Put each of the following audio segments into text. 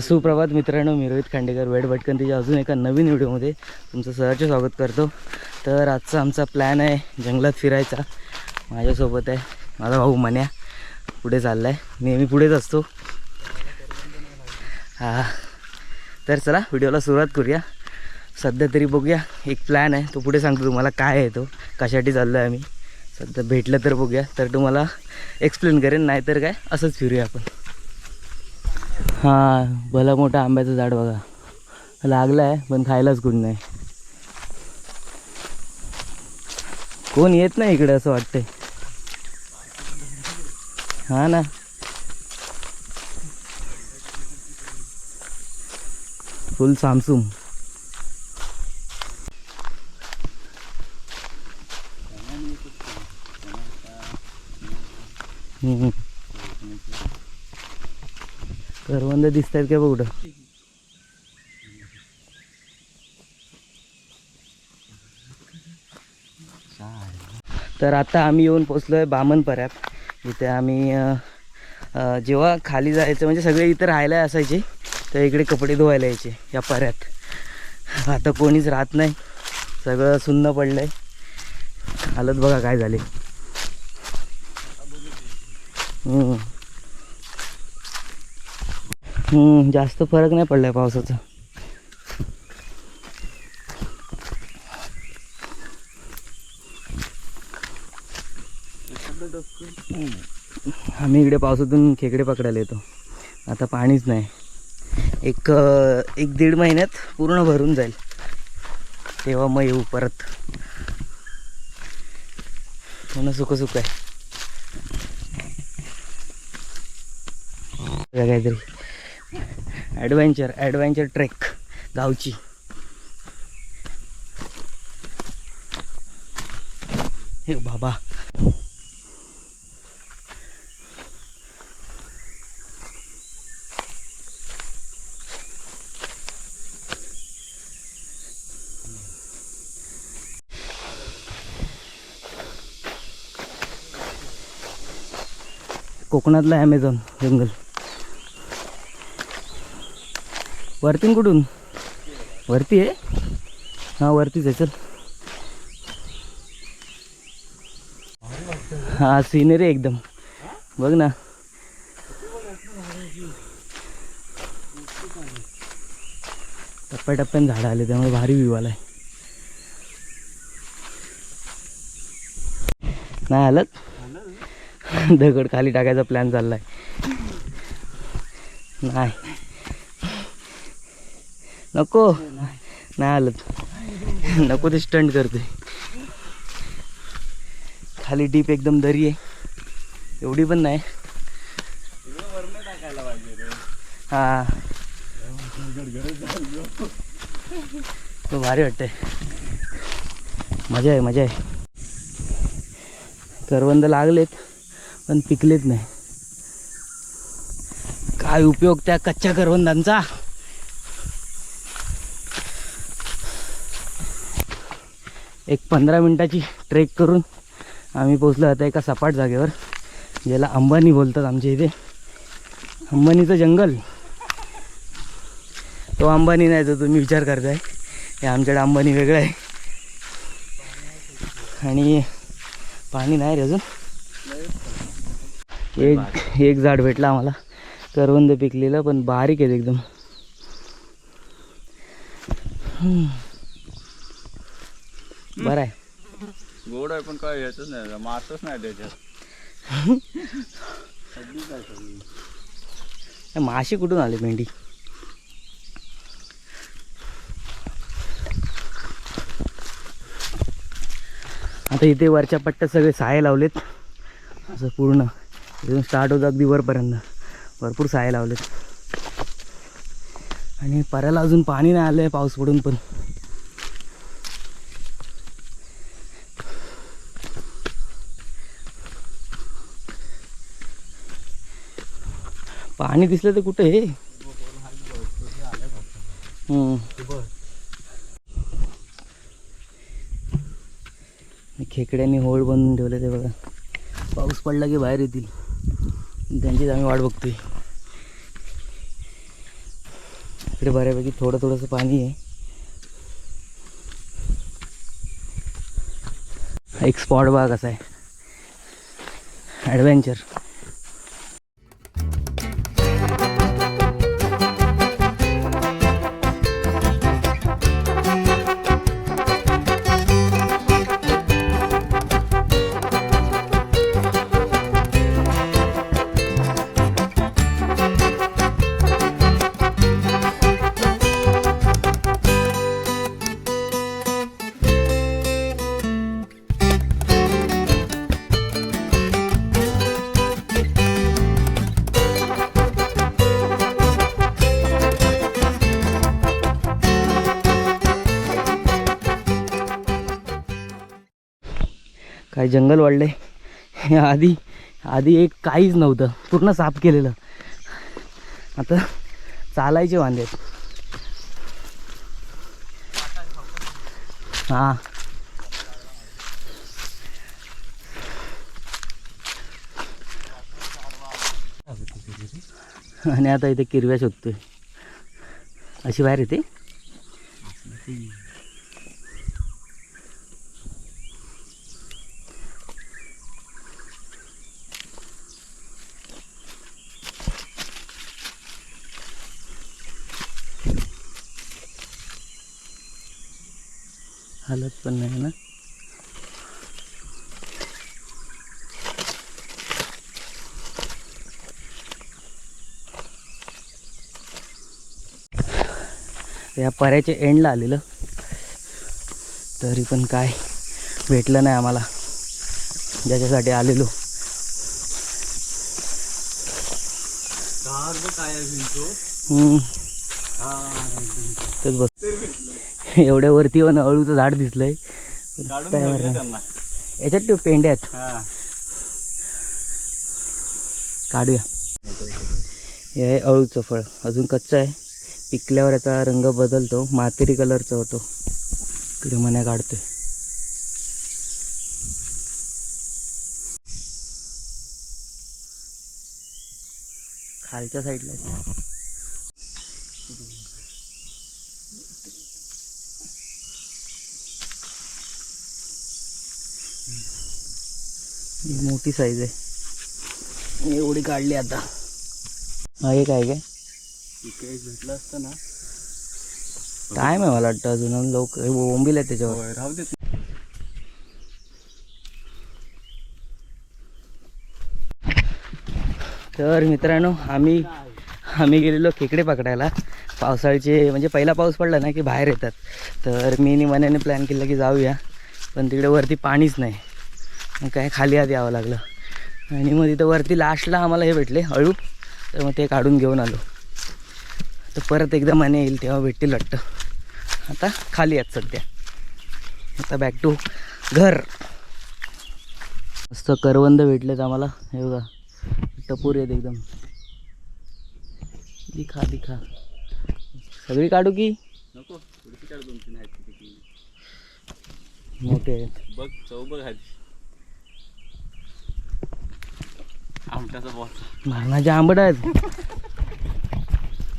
सुप्रभात मित्रांनो मी रोहित खांडेकर वेड भटकंतीच्या अजून एका नवीन व्हिडिओमध्ये तुमचं सहर्ष स्वागत करतो. तर आजचा आमचा प्लॅन आहे जंगलात फिरायचा. माझ्यासोबत आहे माझा भाऊ मन्या. पुढे चालला आहे नेहमी पुढेच असतो. हां. तर चला व्हिडिओला सुरुवात करूया. सध्या तरी बघूया. एक प्लॅन आहे. तो पुढे सांगतो तुम्हाला काय आहे तो. कशासाठी चाललो आहे आम्ही. सध्या भेटलं तर बघूया. तर तुम्हाला एक्सप्लेन करेन. नाहीतर काय असंच फिरूया आपण. हां भला मोठा आंब्याचं झाड बघा. लागलं आहे पण खायलाच कोण नाही. कोण येत नाही इकडे असं वाटतंय. हा ना. फुल सामसूम. हम्म. करवंद दिसत आहेत का बघ तर आता आम्ही येऊन पोचलो आहे बामणपऱ्यात इथे आम्ही जेव्हा खाली जायचं म्हणजे सगळे इथे राहायला असायचे तर इकडे कपडे धुवायला यायचे या पऱ्यात आता कोणीच राहत नाही. सगळं सुन्न पडलं आहे हालत बघा काय झाले. जास्त फरक नाही पडलाय पावसाचा. आम्ही इकडे पावसातून खेकडे पकडायला येतो. आता पाणीच नाही. एक एक दीड महिन्यात पूर्ण भरून जाईल. तेव्हा मग येऊ परत. पूर्ण सुख सुख आहे. काहीतरी. ॲडव्हेंचर ॲडव्हेंचर ट्रेक गावची. हे बाबा. कोकणातलं ॲमेझॉन जंगल. वरती कुठून? वरती आहे? हां वरतीच आहे चल. हां सिनरी एकदम. बघ ना. टप्प्याटप्प्याने झाडं आले त्यामुळे भारी व्ह्यू आलाय. नाही आलं? दगड खाली टाकायचा प्लॅन चाललाय. नाही. नको. नाही आलं नको ते स्टंट करते. खाली डीप एकदम दरी आहे. एवढी पण नाही. हा. भारी वाटतंय. मजा आहे मजा आहे. करवंद लागलेत पण पिकलेत नाही. काय उपयोग त्या कच्च्या करवंदांचा? एक पंधरा मिनटाची ट्रेक करून आम्ही पोचलो आता एका सपाट जागेवर ज्याला अंबानी बोलतात आमच्या इथे. अंबानीचं जंगल. तो अंबानी नाही जो तुम्ही विचार करताय. हे आमच्याकडे अंबानी वेगळं आहे. आणि पाणी नाही रे अजून. एक एक झाड भेटलं आम्हाला. करवंद पिकलेलं पण बारीक आहेत एकदम. हम्म. बरं आहे. गोड आहे पण काय ह्याच नाही मासच नाही त्याच्यात. हे माशी कुठून आले मेंढी आता इथे वरच्या पट्ट्यात सगळे साये लावलेत. असं पूर्ण. इथून स्टार्ट होतं अगदी वरपर्यंत भरपूर साये लावलेत. आणि पर्याला अजून पाणी नाही आलं आहे पाऊस पडून पण. पाणी दिसलं तर कुठे? हे खेकड्यांनी होळ बनवून ठेवले ते बघा. पाऊस पडला की बाहेर येतील. त्यांचीच आम्ही वाट बघतोय. इकडे बऱ्यापैकी थोडं थोडंसं पाणी आहे. एक स्पॉट बघा कसा आहे. ॲडव्हेंचर काय जंगल वाढले आधी आधी एक काहीच नव्हतं. पूर्ण साफ केलेलं. आता चालायचे वांदे. हां. आणि आता इथे किरव्या शोधतोय. अशी बाहेर येते. हालत पण नाही ना. या पर्याच्या एंडला आलेलं. तरी पण काय भेटलं नाही आम्हाला. ज्याच्यासाठी आलेलो. हम्म. तेच बस एवढ्या वरती येऊन अळूचं झाड दिसलंय. याच्यात ते पेंड्यात. हा. काढूया. हे आहे अळूचं फळ. अजून कच्चं आहे. पिकल्यावर याचा रंग बदलतो. मातेरी कलरचा होतो. इकडे मन्या काढतोय. खालच्या साईडला ही मोठी साईज आहे. एवढी काढली आता. हा हे काय काय? भेटलं असतं ना? टाइम आहे मला वाटतं अजून लोक बोंबील आहेत त्याच्यावर. राहू देत तर मित्रांनो आम्ही आम्ही गेलेलो खेकडे पकडायला. पावसाळ्याचे म्हणजे पहिला पाऊस पडला ना की बाहेर येतात. तर मी मनाने प्लॅन केला की जाऊया. पण तिकडे वरती पाणीच नाही. मग काय खाली आत यावं लागलं. आणि मग तिथं वरती लास्टला आम्हाला हे भेटले अळू तर मग ते काढून घेऊन आलो. तर परत एकदा मने येईल तेव्हा भेटतील लट्ट आता खाली आहेत सध्या. आता बॅक टू घर. मस्त करवंद भेटलेत आम्हाला. हे बघा टपूर आहेत एकदम. दिखा दिखा. सगळी काढू की? नको मोठे आहेत. बघ चव बघ आमट्याचा मारणाचे आंबट आहेत.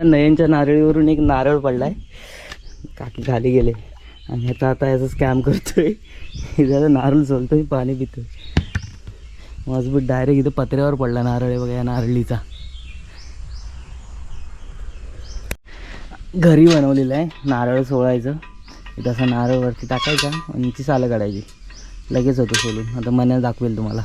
नयनच्या नारळीवरून एक नारळ पडलाय. काकी खाली गेले. आणि आता आता याचा स्कॅम करतोय. जरा नारळ सोलतोय पाणी पितोय. मजबूत डायरेक्ट इथं पत्र्यावर पडला नारळ आहे बघा या नारळीचा. घरी बनवलेलं आहे नारळ सोळायचं इथं असं नारळ वरती टाकायचा आणि ती सालं काढायची. लगेच होतं सोलून. आता मनाला दाखवेल तुम्हाला.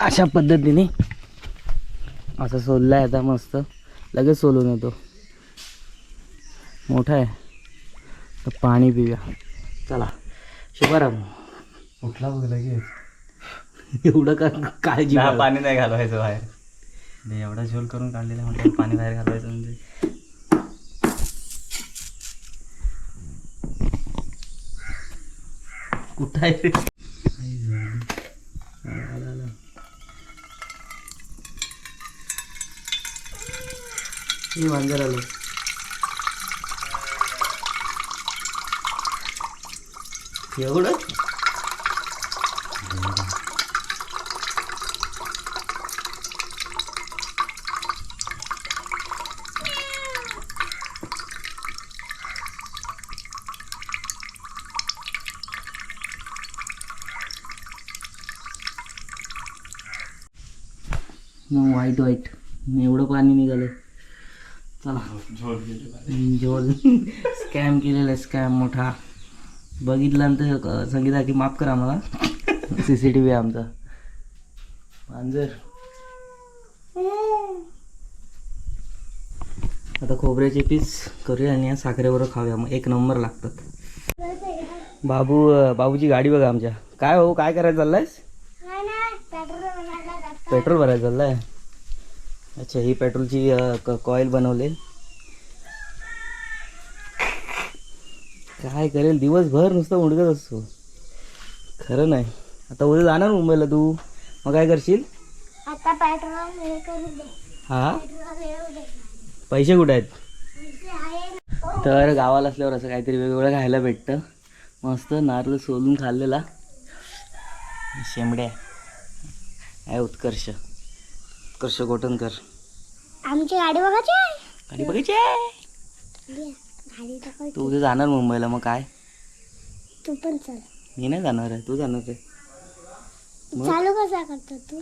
अशा पद्धतीने असं सोलला आहे आता मस्त. लगेच सोलून येतो. मोठा आहे. तर पाणी पिऊया. चला. शुभाराम कुठला बघ लगेच. एवढं का काळजी. पाणी नाही घालवायचं बाहेर. एवढा झोल करून काढलेला म्हणतो पाणी बाहेर घालवायचं म्हणजे. कुठं आहे रे? मी मांजर आलो. एवढं? वाईट वाईट. एवढं पाणी निघालं जेवण स्कॅम केलेला स्कॅम मोठा. बघितल्यानंतर संगीता की माफ करा मला. सी सी टी व्ही आमचा. मांजर. आता खोबऱ्याचे पीस करूया आणि या साखरेबरोबर खाऊया. मग एक नंबर लागतात. बाबू बाबूची गाडी बघा आमच्या. काय हो काय करायचं चाललायस? पेट्रोल भरायचं चाललंय. अच्छा ही पेट्रोलची कॉईल बनवले काय करेल? दिवसभर नुसतं उडकत असतो. खरं नाही. आता उद्या जाणार मुंबईला तू. मग काय करशील? आता हे हा? पैसे कुठे आहेत? तर गावाला असल्यावर असं काहीतरी वेगवेगळं खायला भेटतं. मस्त नारळ सोलून खाल्लेला. शेंबड्या. आहे उत्कर्ष. उत्कर्ष गोटनकर आमची गाडी बघायची गाडी बघायची तू उद्या जाणार मुंबईला मग काय? तू पण चल. मी नाही जाणार आहे तू जाणार आहे. मग? चालू कसा करतो तू?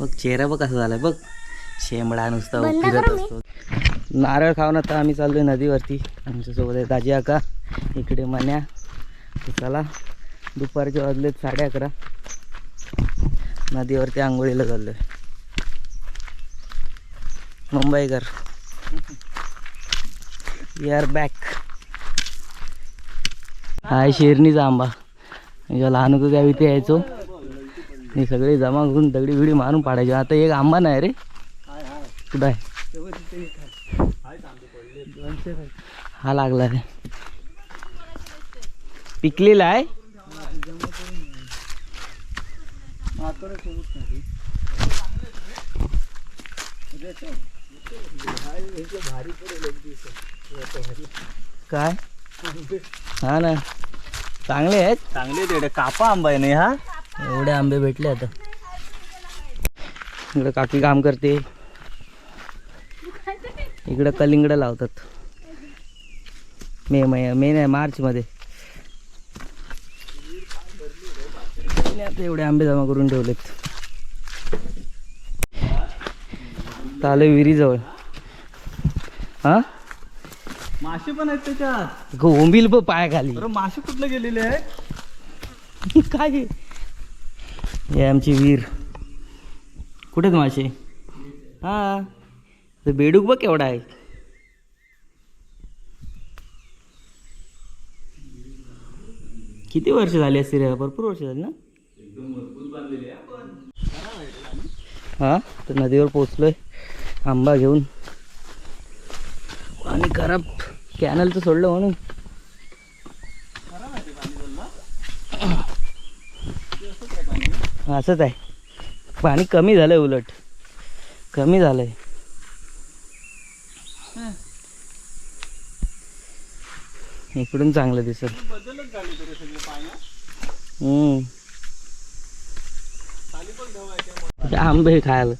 बघ चेहरा बघ कसा झालाय बघ. शेंबडा नुसता बंद फिरत करू मी? असतो. नारळ खाऊन आता आम्ही चाललोय नदीवरती. आमच्यासोबत आहे दाजी आका इकडे मन्या. तर चला दुपारचे वाजलेत साडे अकरा. नदीवरती आंघोळीला चाललोय. मुंबईकर. आर बॅक हाय शेरणीचा आंबा जेव्हा लहान होतो त्यावेळी इथे यायचो. हे सगळे जमा करून दगडी बिडी मारून पाडायचे. आता एक आंबा नाही रे. कुठं आहे? हा लागला रे. पिकलेला आहे? काय? हा ना. चांगले आहेत? चांगले तेवढे कापा आंबा आहे नाही हा? एवढे आंबे भेटले आता. इकडे काकी काम करते. इकडे कलिंगड लावतात. मे मै मे नाही मार्चमध्ये. आता एवढे आंबे जमा करून ठेवलेत. चालू विहिरीजवळ. हा? मासे पण आहेत त्याच्यात. ओंबील पण पाय खाली बरं मासे कुठले गेलेले आहेत? काय हे? आमची विहीर. कुठे आहेत मासे? हा. ते बेडूक बघ केवढा आहे. किती वर्ष झाली असतील रे? भरपूर वर्ष झाली ना? हा? तर नदीवर पोचलोय आंबा घेऊन. पाणी खराब कॅनलचं सोडलं म्हणून. असंच आहे. पाणी कमी झालंय उलट. कमी झालंय. इकडून चांगलं दिसत आंबे खायला.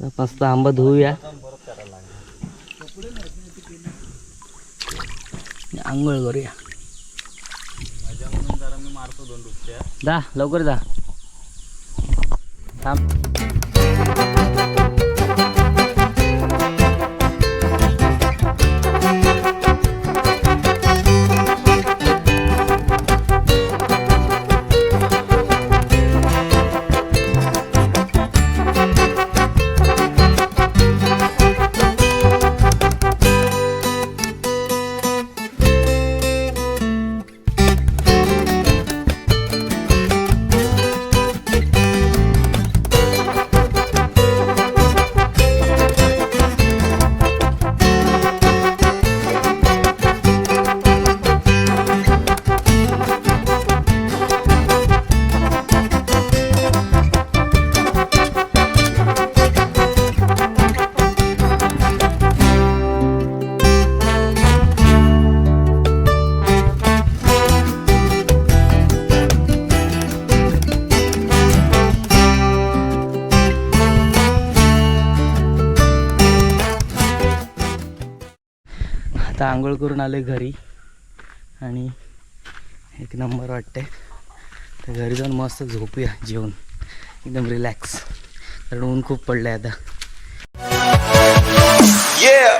मस्त आंबा धुवूया. आंघोळ करूया. मारतो दोन जा लवकर जा. थांब. आता आंघोळ करून आले घरी. आणि एक नंबर वाटते तर घरी जाऊन मस्त झोपूया जेवण एकदम रिलॅक्स कारण ऊन खूप पडलं आहे आता. Yeah!